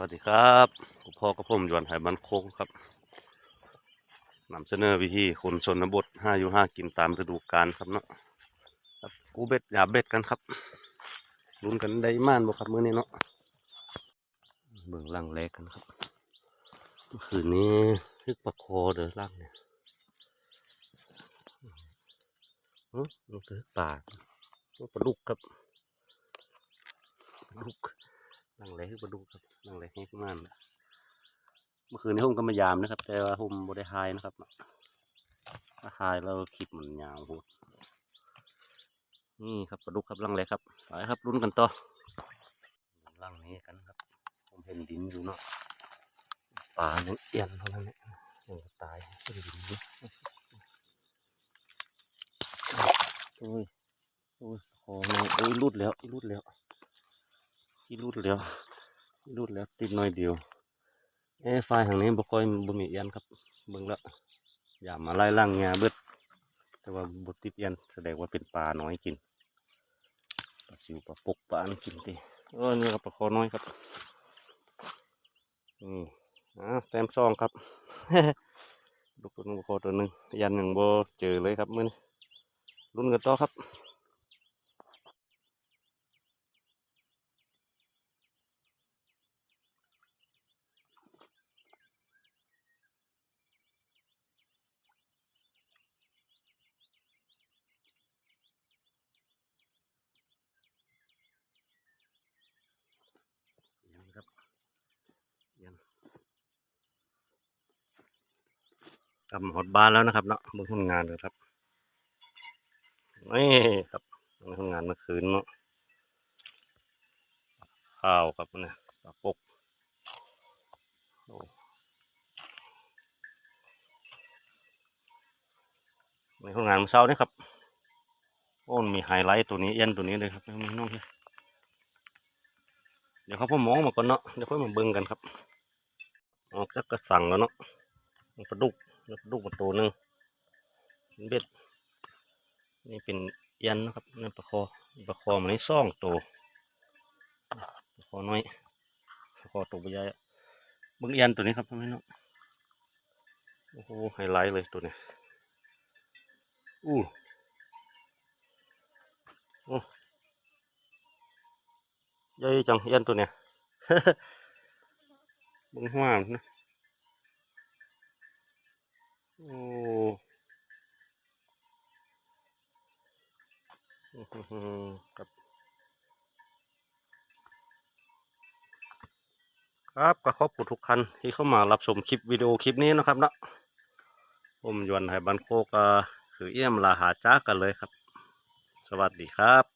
วัสดีครับพ่อกับผมยวนไหบันโคกครับนำเสนอวิธีคนชนบทห้าอยู่ห้ากินตามฤดูกาลครับเนาะครับกูเบ็ดหยาเบ็ดกันครับลุ้นกันได้ม่านบ่ครับมื้อนี้เนาะเบิ่งล่างแรกกันครับคืนนี้ทึกปลาคอเด้อล่างเนี่ยอื้อมันคือป่าปลาดุกครับลาดุก นั่งเลยคือประดูครับนั่งเลยให้ขึ้นมานเมื่อคืนนี้ผมก็มายามนะครับ แต่ว่าผมบ่ได้หายนะครับถ้าหายแล้วคลิปมันยาวโหดนี่ครับปลาดุกครับลังเลยครับไปครับลุ้นกันต่อลังนี้กันครับ ผมเห็นดินอยู่เนาะปลายังเอียนเท่านั้นแหละยังตายเป็นดินอยู่โอ้ยโอ้ยคอมันโอ้ยรุดแล้วรุดแล้ว ที่รูดแล้วที่รูดแล้วติดน้อยเดียวเอ้ไฟทางนี้บ่ค่อยบ่มีเอียนครับเบิ่งละอย่ามาไล่ล่างงาเบิดแต่ว่าบ่ติดเอียนแสดงว่าเป็นปลาน้อยกินปลาซิวปลาปกปลาอันกินติเออนี่ครับปลาคอน้อยครับนี่อ่าแต้มซองครับลูกตัวนึงปลาคอตัวหนึ่งยันยังบ่เจอเลยครับมื้อนี้ลุ้นกันต่อครับ กลับหอดบ้านแล้วนะครับเนาะเบิ่งผลงานกันครับนี่ครับบิ่งผลงานเมื่อคืนเนาะข้าวครับเนี่ยปลาปกในผลงานเมื่อเช้านี่ครับโอ้มันมีไฮไลท์ตัวนี้เอ็นตัวนี้เลยครับน้องเลยเดี๋ยวเขาพ่อมองมาก่อนเนาะเดี๋ยวค่อยมาเบิ่งกันครับออกจากกระสังแล้วเนาะปลาดุก ลาดุกมาตัวหนึ่งเป็นเบ็ด นี่เป็นยันนะครับนี่ปลาคอปลาคอมันนี่ซ่องตัวปลาคอน้อยปลาคอตัวใหญ่เบิ่งเอียันตัวนี้ครับทำไมเนาะโอ้โหไฮไลท์เลยตัวนี้อู้โอ้ใหญ่จังยันตัวเนี้ยเบิ่งหัวมันนะ โอ้ครับ ครับก็ขอบคุณทุกคันที่เข้ามารับชมคลิปวิดีโอคลิปนี้นะครับนะผมยวนไห้บันโคก็คือเอี่ยมลาหาจ้ากันเลยครับ สวัสดีครับ